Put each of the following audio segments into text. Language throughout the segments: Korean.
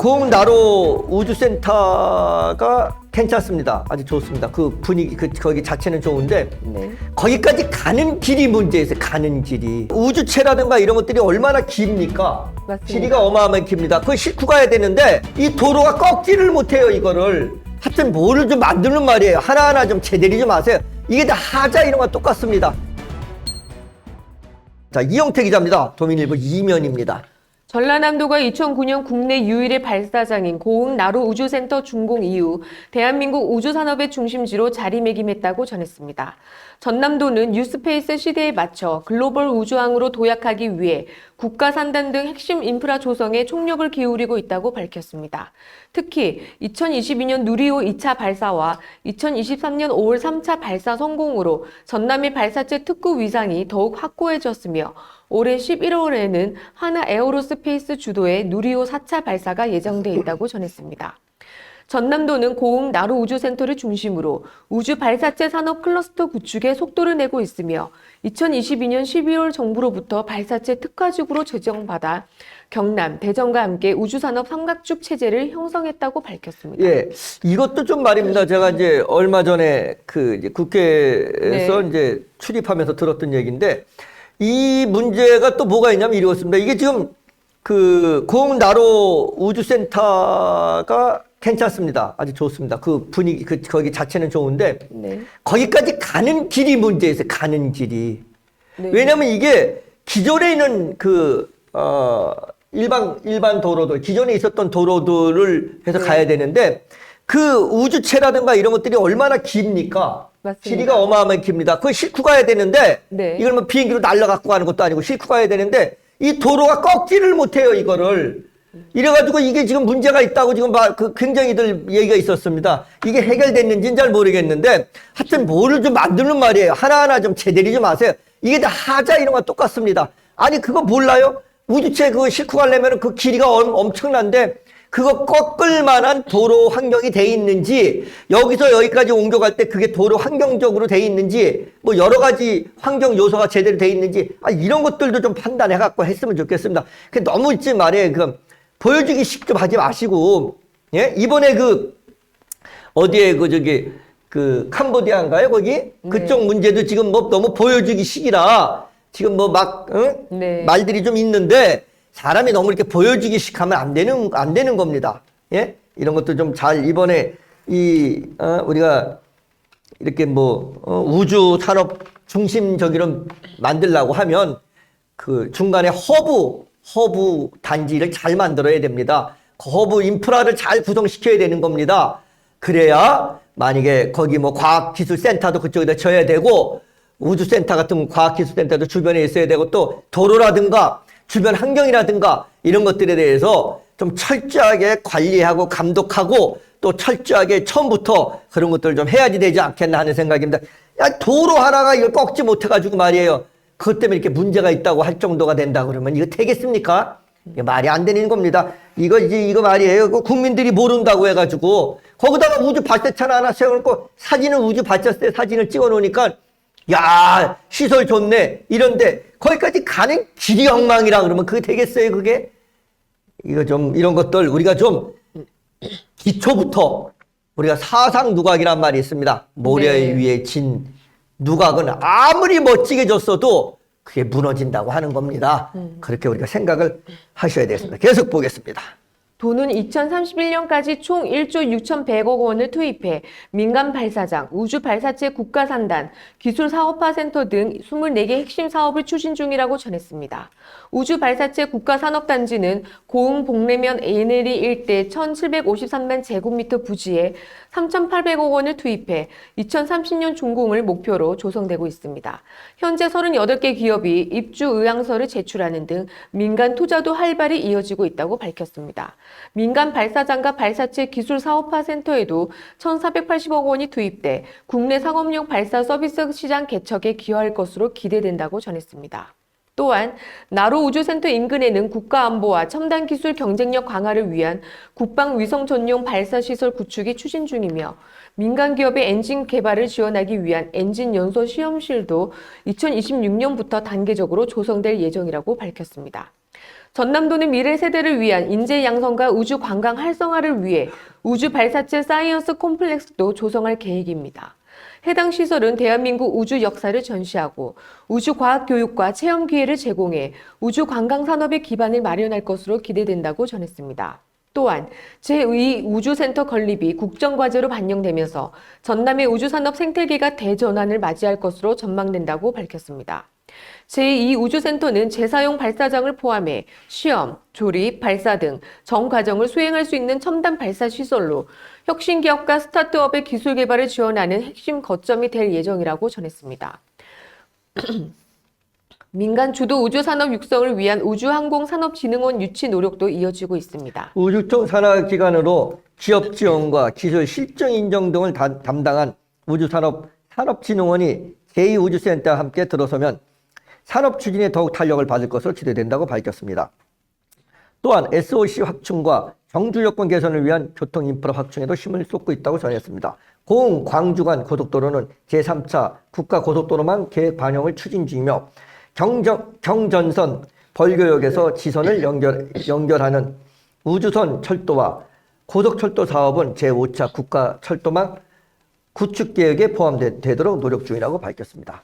고흥나로 우주센터가 괜찮습니다. 아주 좋습니다. 그 분위기, 그 거기 자체는 좋은데 네. 거기까지 가는 길이 문제에서 가는 길이 우주체라든가 이런 것들이 얼마나 깁니까? 맞습니다. 길이가 어마어마하게 깁니다. 그걸 싣고 가야 되는데 이 도로가 꺾지를 못해요. 이거를 하여튼 뭐를 좀 만드는 말이에요. 하나하나 좀 제대로 좀 하세요. 이게 다 하자 이런 거 똑같습니다. 자 이영태 기자입니다. 도민일보 이면입니다. 전라남도가 2009년 국내 유일의 발사장인 고흥 나로 우주센터 준공 이후 대한민국 우주산업의 중심지로 자리매김했다고 전했습니다. 전남도는 뉴스페이스 시대에 맞춰 글로벌 우주항으로 도약하기 위해 국가 산단 등 핵심 인프라 조성에 총력을 기울이고 있다고 밝혔습니다. 특히 2022년 누리호 2차 발사와 2023년 5월 3차 발사 성공으로 전남의 발사체 특구 위상이 더욱 확고해졌으며 올해 11월에는 하나 에어로스페이스 주도의 누리호 4차 발사가 예정돼 있다고 전했습니다. 전남도는 고흥 나로 우주센터를 중심으로 우주 발사체 산업 클러스터 구축에 속도를 내고 있으며 2022년 12월 정부로부터 발사체 특화직으로 제정받아 경남, 대전과 함께 우주산업 삼각축 체제를 형성했다고 밝혔습니다. 예, 이것도 좀 말입니다. 제가 이제 얼마 전에 그 이제 국회에서 네. 이제 출입하면서 들었던 얘기인데 이 문제가 또 뭐가 있냐면 이렇습니다. 이게 지금 그 고흥나로 우주센터가 괜찮습니다. 아주 좋습니다. 그 분위기, 그 거기 자체는 좋은데 네. 거기까지 가는 길이 문제에서 가는 길이. 네. 왜냐면 이게 기존에 있는 그, 어, 일반, 일반 도로들, 기존에 있었던 도로들을 해서 네. 가야 되는데 그 우주체라든가 이런 것들이 얼마나 깁니까? 맞습니다. 길이가 어마어마하게 깁니다. 그걸 싣고 가야 되는데 네. 이걸 뭐 비행기로 날라갖고 가는 것도 아니고 싣고 가야 되는데 이 도로가 꺾지를 못해요, 이거를. 이래가지고 이게 지금 문제가 있다고 지금 막 그 굉장히들 얘기가 있었습니다. 이게 해결됐는지는 잘 모르겠는데 하여튼 뭐를 좀 만드는 말이에요. 하나하나 좀 제대로 좀 하세요. 이게 다 하자 이런 거 똑같습니다. 아니 그거 몰라요? 우주체 그거 가려면 그 길이가 엄, 엄청난데 그거 꺾을 만한 도로 환경이 돼 있는지 여기서 여기까지 옮겨갈 때 그게 도로 환경적으로 돼 있는지 뭐 여러 가지 환경 요소가 제대로 돼 있는지 아 이런 것들도 좀 판단해 갖고 했으면 좋겠습니다. 그 너무 있지 말이에요. 그 보여주기 식 좀 하지 마시고 예 이번에 그 어디에 그 저기 그 캄보디아인가요 거기 그쪽 문제도 지금 뭐 너무 보여주기 식이라 지금 뭐막 네. 말들이 좀 있는데 사람이 너무 이렇게 보여주기식 하면 안 되는 안 되는 겁니다. 예 이런 것도 좀 잘 이번에 이 어, 우리가 이렇게 뭐 어, 우주 산업 중심적으로 만들려고 하면 그 중간에 허브 허브 단지를 잘 만들어야 됩니다. 그 허브 인프라를 잘 구성시켜야 되는 겁니다. 그래야 만약에 거기 뭐 과학기술센터도 그쪽에다 쳐야 되고 우주센터 같은 과학기술센터도 주변에 있어야 되고 또 도로라든가 주변 환경이라든가 이런 것들에 대해서 좀 철저하게 관리하고 감독하고 또 철저하게 처음부터 그런 것들을 좀 해야지 되지 않겠나 하는 생각입니다. 야, 도로 하나가 이걸 꺾지 못해가지고 말이에요. 그것 때문에 이렇게 문제가 있다고 할 정도가 된다 그러면 이거 되겠습니까? 이게 말이 안 되는 겁니다. 이거 이제 이거 말이에요. 그 국민들이 모른다고 해가지고 거기다가 우주 발사체를 하나 세워놓고 사진은 우주 발사체 사진을 찍어놓으니까 야 시설 좋네 이런데 거기까지 가는 길이 엉망이라 그러면 그게 되겠어요 그게? 이거 좀 이런 것들 우리가 좀 기초부터 우리가 사상 누각이란 말이 있습니다. 모래 네. 위에 진 누각은 아무리 멋지게 줬어도 그게 무너진다고 하는 겁니다. 그렇게 우리가 생각을 하셔야 되겠습니다. 계속 보겠습니다. 도는 2031년까지 총 1조 6,100억 원을 투입해 민간 발사장, 우주 발사체 국가 산단, 기술 사업화 센터 등 24개 핵심 사업을 추진 중이라고 전했습니다. 우주 발사체 국가 산업단지는 고흥 복내면 에네리 일대 1,753만 제곱미터 부지에 3,800억 원을 투입해 2030년 준공을 목표로 조성되고 있습니다. 현재 38개 기업이 입주 의향서를 제출하는 등 민간 투자도 활발히 이어지고 있다고 밝혔습니다. 민간 발사장과 발사체 기술 사업화 센터에도 1,480억 원이 투입돼 국내 상업용 발사 서비스 시장 개척에 기여할 것으로 기대된다고 전했습니다. 또한 나로 우주센터 인근에는 국가안보와 첨단 기술 경쟁력 강화를 위한 국방 위성 전용 발사 시설 구축이 추진 중이며 민간 기업의 엔진 개발을 지원하기 위한 엔진 연소 시험실도 2026년부터 단계적으로 조성될 예정이라고 밝혔습니다. 전남도는 미래 세대를 위한 인재 양성과 우주 관광 활성화를 위해 우주 발사체 사이언스 콤플렉스도 조성할 계획입니다. 해당 시설은 대한민국 우주 역사를 전시하고 우주 과학 교육과 체험 기회를 제공해 우주 관광 산업의 기반을 마련할 것으로 기대된다고 전했습니다. 또한 제2 우주센터 건립이 국정과제로 반영되면서 전남의 우주산업 생태계가 대전환을 맞이할 것으로 전망된다고 밝혔습니다. 제2 우주센터는 재사용 발사장을 포함해 시험, 조립, 발사 등 전 과정을 수행할 수 있는 첨단 발사 시설로 혁신 기업과 스타트업의 기술 개발을 지원하는 핵심 거점이 될 예정이라고 전했습니다. 민간 주도 우주 산업 육성을 위한 우주항공산업진흥원 유치 노력도 이어지고 있습니다. 우주청 산하기관으로 기업 지원과 기술 실증 인정 등을 다- 담당한 우주산업 산업진흥원이 제2우주센터와 함께 들어서면 산업 추진에 더욱 탄력을 받을 것으로 기대된다고 밝혔습니다. 또한 SOC 확충과 경주 여건 개선을 위한 교통 인프라 확충에도 힘을 쏟고 있다고 전했습니다. 고흥 광주 간 고속도로는 제3차 국가 고속도로망 계획 반영을 추진 중이며 경정, 경전선 벌교역에서 지선을 연결, 연결하는 우주선 철도와 고속철도 사업은 제5차 국가 철도망 구축 계획에 포함되도록 노력 중이라고 밝혔습니다.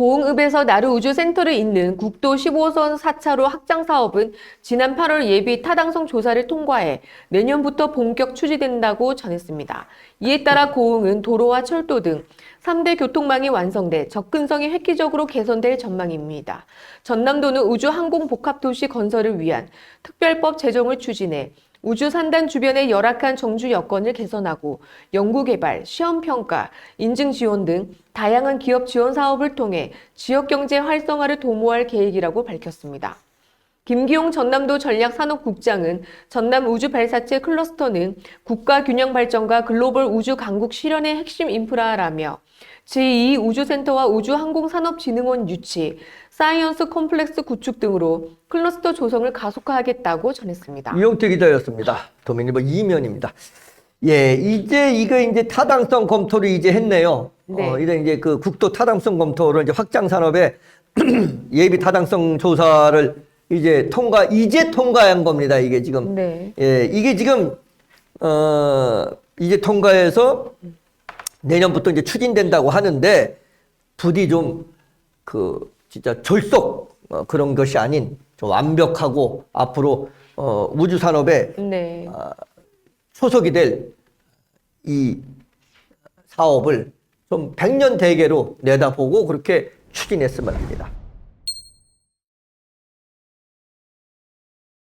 고흥읍에서 나루 우주센터를 잇는 국도 15선 4차로 확장 사업은 지난 8월 예비 타당성 조사를 통과해 내년부터 본격 추진된다고 전했습니다. 이에 따라 고흥은 도로와 철도 등 3대 교통망이 완성돼 접근성이 획기적으로 개선될 전망입니다. 전남도는 우주항공복합도시 건설을 위한 특별법 제정을 추진해 우주 산단 주변의 열악한 정주 여건을 개선하고 연구 개발, 시험 평가, 인증 지원 등 다양한 기업 지원 사업을 통해 지역 경제 활성화를 도모할 계획이라고 밝혔습니다. 김기용 전남도 전략산업국장은 전남 우주 발사체 클러스터는 국가 균형 발전과 글로벌 우주 강국 실현의 핵심 인프라라며 제2 우주센터와 우주항공산업진흥원 유치, 사이언스 컴플렉스 구축 등으로 클러스터 조성을 가속화하겠다고 전했습니다. 이용태 기자였습니다. 도민일보 이면입니다. 예, 이제 이거 이제 타당성 검토를 이제 했네요. 네. 어, 이제 이제 그 국도 타당성 검토를 이제 확장 산업의 예비 타당성 조사를 이제 통과 이제 통과한 겁니다. 이게 지금 네. 예, 이게 지금 어 이제 통과해서 내년부터 이제 추진된다고 하는데 부디 좀 그 진짜 졸속 어, 그런 것이 아닌 좀 완벽하고 앞으로 어 우주 산업에 네. 소속이 될 이 사업을 좀 백년 대계로 내다보고 그렇게 추진했으면 합니다.